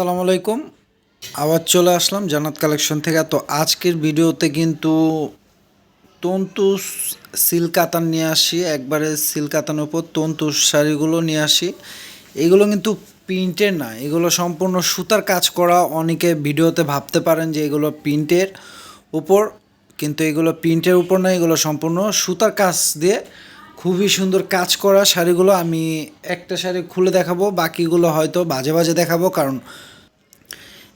আসসালামু আলাইকুম। আবার চলে আসলাম জান্নাত কালেকশন থেকে। তো আজকের ভিডিওতে কিন্তু তন্তু সিল্ক কাতান নিয়ে আসি, একবারে সিল্ক কাতানের উপর তন্তু শাড়িগুলো নিয়ে আসি। এগুলো কিন্তু প্রিন্টের না, এগুলো সম্পূর্ণ সুতার কাজ করা। অনেকে ভিডিওতে ভাবতে পারেন যে এগুলো প্রিন্টের উপর, কিন্তু এগুলো প্রিন্টের উপর না, এগুলো সম্পূর্ণ সুতার কাজ দিয়ে খুবই সুন্দর কাজ করা শাড়িগুলো। আমি একটা শাড়ি খুলে দেখাবো, বাকিগুলো হয়তো বাজে বাজে দেখাবো, কারণ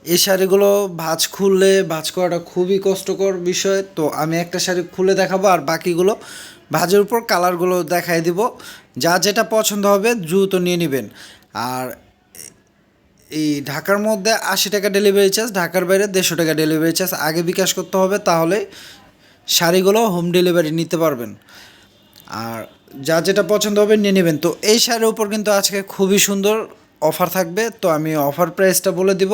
এই শাড়িগুলো ভাঁজ খুললে, ভাঁজ করাটা খুবই কষ্টকর বিষয়। তো আমি একটা শাড়ি খুলে দেখাবো আর বাকিগুলো ভাঁজের উপর কালারগুলো দেখাই দিব। যা যেটা পছন্দ হবে দ্রুত নিয়ে নেবেন। আর এই ঢাকার মধ্যে আশি টাকা ডেলিভারি চার্জ ঢাকার বাইরে দেড়শো টাকা ডেলিভারি চার্জ আগে বিকাশ করতে হবে তাহলে শাড়িগুলো হোম ডেলিভারি নিতে পারবেন। আর যা যেটা পছন্দ হবে নিয়ে নেবেন। তো এই শাড়ির উপর কিন্তু আজকে খুবই সুন্দর অফার থাকবে। তো আমি অফার প্রাইসটা বলে দিব।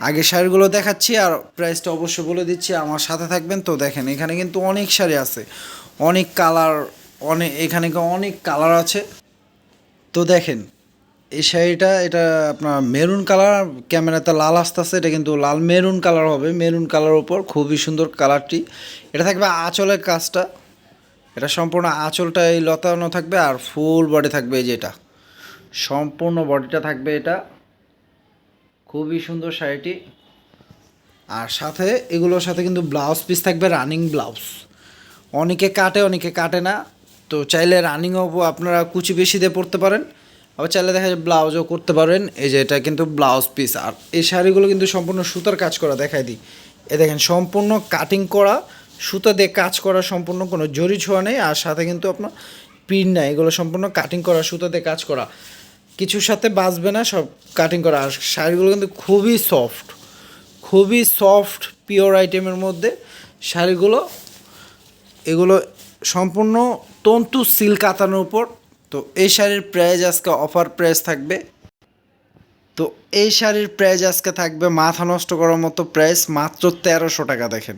আগে শাড়িগুলো দেখাচ্ছি আর প্রাইসটা অবশ্যই বলে দিচ্ছি, আমার সাথে থাকবেন তো দেখেন, এখানে কিন্তু অনেক শাড়ি আছে, অনেক কালার অনেক এখানে অনেক কালার আছে। তো দেখেন, এই শাড়িটা, এটা আপনার মেরুন কালার ক্যামেরাতে লাল আসতেছে, এটা কিন্তু লাল মেরুন কালার হবে মেরুন কালার ওপর খুবই সুন্দর কালারটি এটা থাকবে আঁচলের কাজটা, এটা সম্পূর্ণ আঁচলটা এই লতানো থাকবে আর ফুল বডি থাকবে এই যেটা সম্পূর্ণ বডিটা থাকবে এটা। খুবই সুন্দর শাড়িটি। আর সাথে এগুলোর সাথে কিন্তু ব্লাউজ পিস থাকবে রানিং ব্লাউজ অনেকে কাটে অনেকে কাটে না। তো চাইলে রানিংও আপনারা কুচি বেশি দিয়ে পরতে পারেন। আবার চাইলে দেখা যায় ব্লাউজও করতে পারেন। এই যে এটা কিন্তু ব্লাউজ পিস আর এই শাড়িগুলো কিন্তু সম্পূর্ণ সুতার কাজ করা, দেখাই দিই। এ দেখেন, সম্পূর্ণ কাটিং করা, সুতা দিয়ে কাজ করা সম্পূর্ণ কোনো জরি ছোঁয়া নেই। আর সাথে কিন্তু আপনার পিন নাই। এগুলো সম্পূর্ণ কাটিং করা, সুতা দিয়ে কাজ করা। কিছুর সাথে বাঁচবে না, সব কাটিং করা। আর শাড়িগুলো কিন্তু খুবই সফট খুবই সফট পিওর আইটেমের মধ্যে শাড়িগুলো। এগুলো সম্পূর্ণ তন্তু সিল্ক কাতানোর উপর। তো এই শাড়ির প্রাইস আজকে অফার প্রাইস থাকবে। তো এই শাড়ির প্রাইস আজকে থাকবে মাথা নষ্ট করার মতো প্রাইস মাত্র তেরোশো টাকা, দেখেন।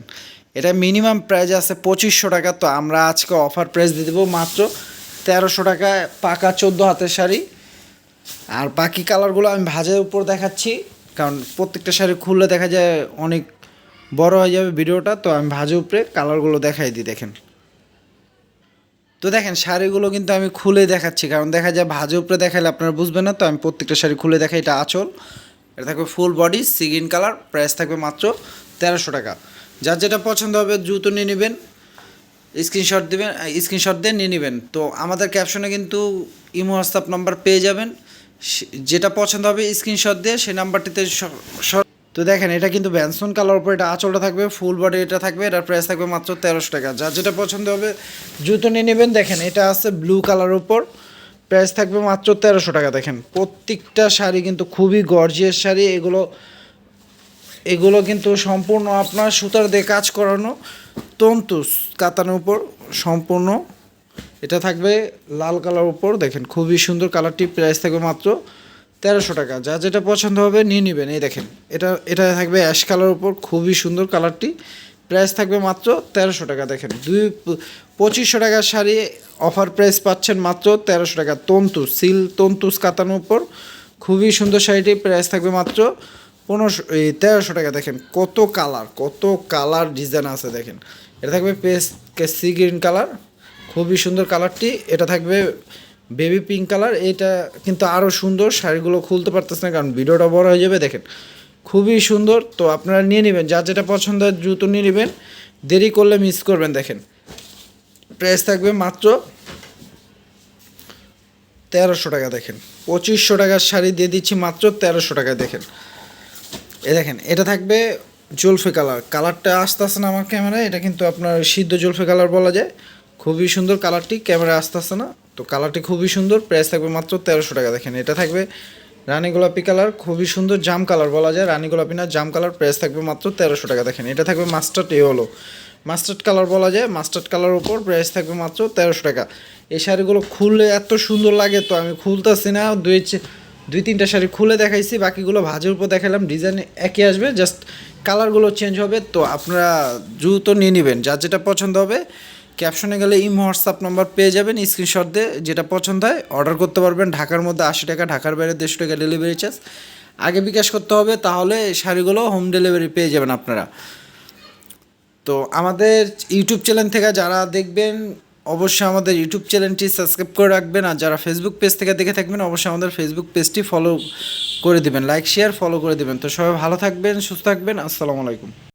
এটা মিনিমাম প্রাইস আছে পঁচিশশো টাকা, তো আমরা আজকে অফার প্রাইস দিয়ে দেবো মাত্র তেরোশো টাকায় পাকা চোদ্দ হাতের শাড়ি। আর বাকি কালারগুলো আমি ভাজের উপর দেখাচ্ছি, কারণ প্রত্যেকটা শাড়ি খুললে দেখা যায় অনেক বড় হয়ে যাবে ভিডিওটা, তো আমি ভাজের উপরে কালারগুলো দেখাই দিই, দেখেন। তো দেখেন, শাড়িগুলো কিন্তু আমি খুলে দেখাচ্ছি, কারণ দেখা যায় ভাজের উপরে দেখালে আপনারা বুঝবেন না, তো আমি প্রত্যেকটা শাড়ি খুলে দেখাই, এটা আঁচল। এটা থাকবে full body, sea green colour, price থাকবে মাত্র তেরোশো টাকা। যার যেটা পছন্দ হবে জুতো নিয়ে নেবেন, স্ক্রিনশট দেবেন স্ক্রিনশট দিয়ে নিয়ে নেবেন। তো আমাদের ক্যাপশনে কিন্তু ইমো, হোয়াটসঅ্যাপ নাম্বার পেয়ে যাবেন। যেটা পছন্দ হবে স্ক্রিনশট দিয়ে সেই নাম্বারটিতে তো দেখেন, এটা কিন্তু ব্যানসন কালার উপর, এটা আঁচলটা থাকবে ফুল বডি এটা থাকবে, এটার প্রাইস থাকবে মাত্র তেরোশো টাকা। যার যেটা পছন্দ হবে, জুতো নিয়ে নেবেন। দেখেন, এটা আছে ব্লু কালার উপর প্রাইস থাকবে মাত্র তেরোশো টাকা। দেখেন, প্রত্যেকটা শাড়ি কিন্তু খুবই গর্জিয়াস শাড়ি। এগুলো এগুলো কিন্তু সম্পূর্ণ আপনার সুতার দিয়ে কাজ করানো, তন্তু কাতানোর উপর সম্পূর্ণ এটা থাকবে লাল কালার উপর, দেখেন খুবই সুন্দর কালারটি প্রাইস থাকবে মাত্র তেরোশো টাকা। যা যেটা পছন্দ হবে নিয়ে নেবেন, এই দেখেন, এটা এটা থাকবে অ্যাশ কালার উপর, খুবই সুন্দর কালারটি। প্রাইস থাকবে মাত্র তেরোশো টাকা, দেখেন, দুই, পঁচিশশো টাকার শাড়ি অফার প্রাইস পাচ্ছেন মাত্র তেরোশো টাকা। তন্তু সিল তন্তুস কাতানোর উপর, খুবই সুন্দর শাড়িটি প্রাইস থাকবে মাত্র পনেরোশো, এই তেরোশো টাকা, দেখেন, কত কালার কত কালার ডিজাইন আছে, দেখেন। এটা থাকবে পেস্ট সি গ্রিন কালার খুবই সুন্দর কালারটি। এটা থাকবে বেবি পিঙ্ক কালার। এটা কিন্তু আরও সুন্দর, শাড়িগুলো খুলতে পারতেছে না কারণ ভিডিওটা বড় হয়ে যাবে, দেখেন। খুবই সুন্দর, তো আপনারা নিয়ে নেবেন, যার যেটা পছন্দ হয় দ্রুত নিয়ে নেবেন। দেরি করলে মিস করবেন, দেখেন। প্রাইস থাকবে মাত্র তেরোশো টাকা, দেখেন। পঁচিশশো টাকার শাড়ি দিয়ে দিচ্ছি মাত্র তেরোশো টাকা, দেখেন। এ দেখেন, এটা থাকবে জলফে কালার। কালারটা আসতে আসে না আমার ক্যামেরায়, এটা কিন্তু আপনার সিদ্ধ জলফে কালার বলা যায়। খুবই সুন্দর কালারটি ক্যামেরা আসতে আসে না, তো কালারটি খুবই সুন্দর প্রাইস থাকবে মাত্র তেরোশো টাকা, দেখেন, এটা থাকবে রানী গোলাপি কালার খুবই সুন্দর জাম কালার বলা যায়, রানী গোলাপি না, জাম কালার প্রাইস থাকবে মাত্র তেরোশো টাকা, দেখেন, এটা থাকবে মাস্টার্ড এ হলো মাস্টার্ড কালার বলা যায় মাস্টার্ড কালার ওপর প্রাইস থাকবে মাত্র তেরোশো টাকা, এই শাড়িগুলো খুললে এত সুন্দর লাগে, তো আমি খুলতেছি না, দুই দুই তিনটা শাড়ি খুলে দেখাইছি, বাকিগুলো ভাজের উপর দেখালাম, ডিজাইন একই আসবে জাস্ট কালারগুলো চেঞ্জ হবে, তো আপনারা দ্রুত নিয়ে নেবেন, যার যেটা পছন্দ হবে ক্যাপশনে গেলে ইম, হোয়াটসঅ্যাপ নাম্বার পেয়ে যাবেন। স্ক্রিনশট দিয়ে যেটা পছন্দ হয় অর্ডার করতে পারবেন। ঢাকার মধ্যে আশি টাকা, ঢাকার বাইরে দেড়শো টাকা ডেলিভারি চার্জ। আগে বিকাশ করতে হবে, তাহলে শাড়িগুলো হোম ডেলিভারি পেয়ে যাবেন আপনারা। তো আমাদের ইউটিউব চ্যানেল থেকে যারা দেখবেন, অবশ্যই আমাদের ইউটিউব চ্যানেলটি সাবস্ক্রাইব করে রাখবেন। আর যারা ফেসবুক পেজ থেকে দেখে থাকবেন, অবশ্যই আমাদের ফেসবুক পেজটি ফলো করে দিবেন লাইক শেয়ার ফলো করে দিবেন। তো সবাই ভালো থাকবেন, সুস্থ থাকবেন। আসসালামু আলাইকুম।